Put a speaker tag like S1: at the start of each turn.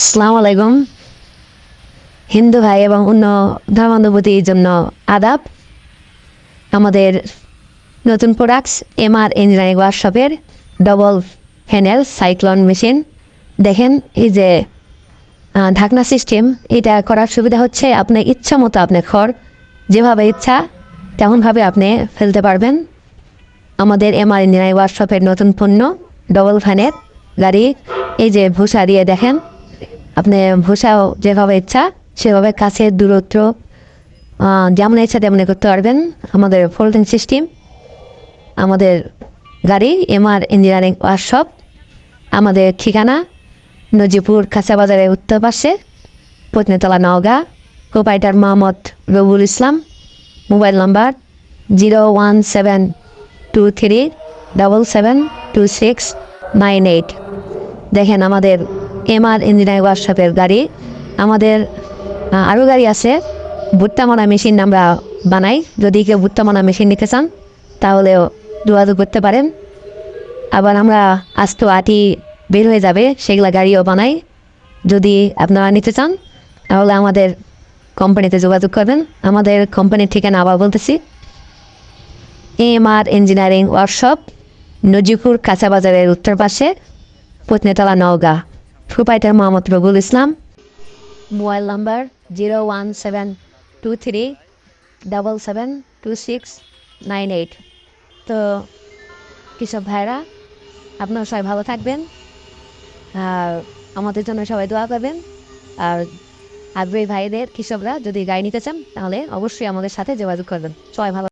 S1: আসসালামু আলাইকুম। হিন্দু ভাই এবং অন্য ধর্মানুভূতির জন্য আদাব। আমাদের নতুন প্রোডাক্টস এমআর ইঞ্জিনিয়ারিং ওয়ার্কশপের ডবল হ্যান্ডেল সাইক্লন মেশিন দেখেন এই যে ঢাকনা সিস্টেম এটা করার সুবিধা হচ্ছে আপনার ইচ্ছা মতো আপনি খড় যেভাবে ইচ্ছা তেমনভাবে আপনি ফেলতে পারবেন। আমাদের এমআর ইঞ্জিনিয়ারিং ওয়ার্কশপের নতুন পণ্য ডবল ফ্যানের গাড়ি, এই যে ভূষা দিয়ে দেখেন। আপনি ভূষাও যেভাবে ইচ্ছা, সেভাবে কাছের দূরত্ব যেমন ইচ্ছা তেমনি করতে পারবেন। আমাদের ফোল্ডিং সিস্টেম, আমাদের গাড়ি, এমআর ইঞ্জিনিয়ারিং ওয়ার্কশপ, আমাদের ঠিকানা নজিপুর কাঁচাবাজারের উত্তর পাশে, Patnitala Naogaon proprietor Mohammad Robul Islam, mobile number zero one seven two three double seven two six nine eight. দেখেন আমাদের এমআর ইঞ্জিনিয়ারিং ওয়ার্কশপের গাড়ি। আমাদের আরও গাড়ি আছে। ভুট্টা মানা মেশিন আমরা বানাই। যদি কেউ ভুট্টা মানা মেশিন নিতে চান, তাহলেও যোগাযোগ করতে পারেন। আবার আমরা আস্ত আটি বের হয়ে যাবে, সেগুলা গাড়িও বানাই। যদি আপনারা নিতে চান, তাহলে আমাদের কোম্পানিতে যোগাযোগ করবেন। আমাদের কোম্পানির ঠিকানা আবার বলতেছি। M R engineering workshop Najipur কাঁচাবাজারের উত্তর পাশে, Patnitala Naogaon. Proprietor Mohammad Robul Islam, mobile number zero one seven two three double seven two six nine eight. তো কৃষক ভাইরা আপনারা সবাই ভালো থাকবেন, আর আমাদের জন্য সবাই দোয়া করবেন, আর আগ্রহী ভাইদের, কৃষকরা যদি গাড়ি নিতে চান, তাহলে অবশ্যই আমাদের সাথে যোগাযোগ করবেন। সবাই ভালো